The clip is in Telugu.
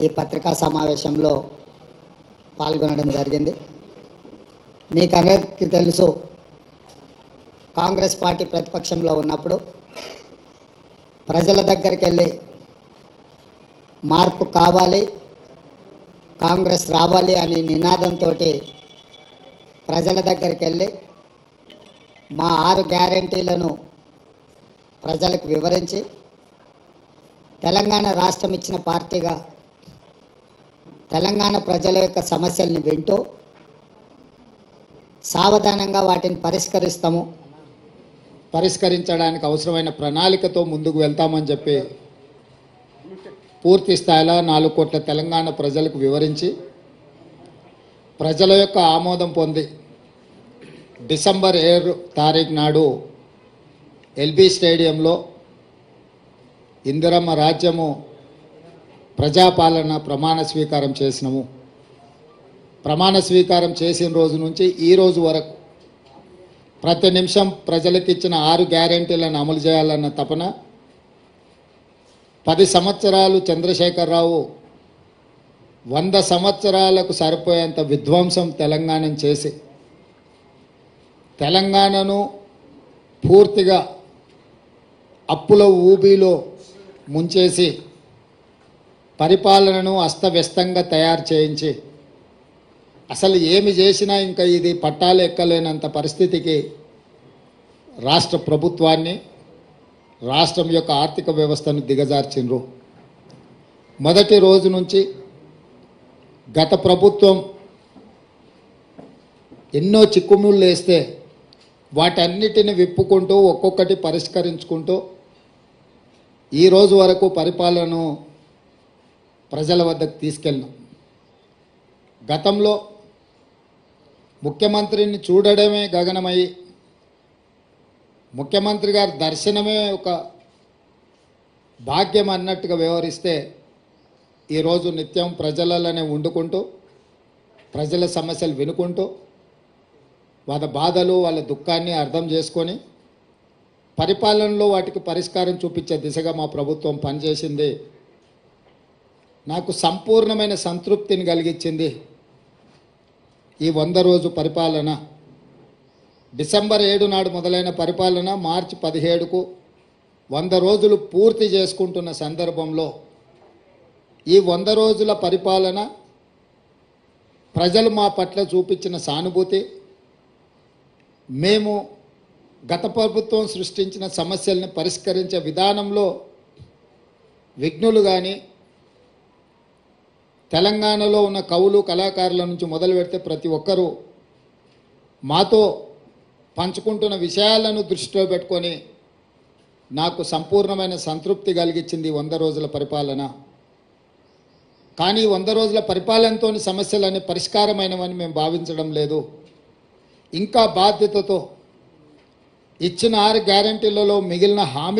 ఈ పత్రికా సమావేశంలో పాల్గొనడం జరిగింది. మీకు అందరికీ తెలుసు కాంగ్రెస్ పార్టీ ప్రతిపక్షంలో ఉన్నప్పుడు ప్రజల దగ్గరికి వెళ్ళి మార్పు కావాలి కాంగ్రెస్ రావాలి అనే నినాదంతో ప్రజల దగ్గరికి వెళ్ళి మా ఆరు గ్యారంటీలను ప్రజలకు వివరించి తెలంగాణ రాష్ట్రం ఇచ్చిన పార్టీగా తెలంగాణ ప్రజల యొక్క సమస్యల్ని వింటూ సావధానంగా వాటిని పరిష్కరిస్తాము. పరిష్కరించడానికి అవసరమైన ప్రణాళికతో ముందుకు వెళ్తామని చెప్పి పూర్తి స్థాయిలో నాలుగు కోట్ల తెలంగాణ ప్రజలకు వివరించి ప్రజల యొక్క ఆమోదం పొంది డిసెంబర్ ఏడు తారీఖు నాడు ఎల్బీ స్టేడియంలో ఇందిరమ్మ రాజ్యము ప్రజాపాలన ప్రమాణ స్వీకారం చేసినాము. ప్రమాణ స్వీకారం చేసిన రోజు నుంచి ఈ రోజు వరకు ప్రతి నిమిషం ప్రజలకు ఇచ్చిన ఆరు గ్యారెంటీలను అమలు చేయాలన్న తపన పది సంవత్సరాలు చంద్రశేఖరరావు వంద సంవత్సరాలకు సరిపోయేంత విధ్వంసం తెలంగాణను చేసి తెలంగాణను పూర్తిగా అప్పుల ఊబిలో ముంచేసి పరిపాలనను అస్తవ్యస్తంగా తయారు చేయించి అసలు ఏమి చేసినా ఇంకా ఇది పట్టాలు ఎక్కలేనంత పరిస్థితికి రాష్ట్ర ప్రభుత్వాన్ని రాష్ట్రం యొక్క ఆర్థిక వ్యవస్థను దిగజార్చిండ్రు మొదటి రోజు నుంచి గత ప్రభుత్వం ఎన్నో చిక్కుముళ్ళు వేస్తే వాటన్నిటిని విప్పుకుంటూ ఒక్కొక్కటి పరిష్కరించుకుంటూ ఈ రోజు వరకు పరిపాలనను ప్రజల వద్దకు తీసుకెళ్ళినాం. గతంలో ముఖ్యమంత్రిని చూడడమే గగనమై ముఖ్యమంత్రి గారి దర్శనమే ఒక భాగ్యం అన్నట్టుగా వ్యవహరిస్తే ఈరోజు నిత్యం ప్రజలలోనే వండుకుంటూ ప్రజల సమస్యలు వినుకుంటూ వాళ్ళ బాధలు వాళ్ళ దుఃఖాన్ని అర్థం చేసుకొని పరిపాలనలో వాటికి పరిష్కారం చూపించే దిశగా మా ప్రభుత్వం పనిచేసింది. నాకు సంపూర్ణమైన సంతృప్తిని కలిగించింది ఈ వంద రోజు పరిపాలన. డిసెంబర్ ఏడు నాడు మొదలైన పరిపాలన మార్చి పదిహేడుకు వంద రోజులు పూర్తి చేసుకుంటున్న సందర్భంలో ఈ వంద రోజుల పరిపాలన ప్రజలు మా పట్ల చూపించిన సానుభూతి మేము గత ప్రభుత్వం సృష్టించిన సమస్యల్ని పరిష్కరించే విధానంలో విఘ్నులు కానీ తెలంగాణలో ఉన్న కవులు కళాకారుల నుంచి మొదలు పెడితే ప్రతి ఒక్కరూ మాతో పంచుకుంటున్న విషయాలను దృష్టిలో పెట్టుకొని నాకు సంపూర్ణమైన సంతృప్తి కలిగించింది వంద రోజుల పరిపాలన. కానీ వంద రోజుల పరిపాలనతో సమస్యలన్నీ పరిష్కారమైనవని మేము భావించడం లేదు. ఇంకా బాధ్యతతో ఇచ్చిన ఆరు గ్యారంటీలలో మిగిలిన హామీ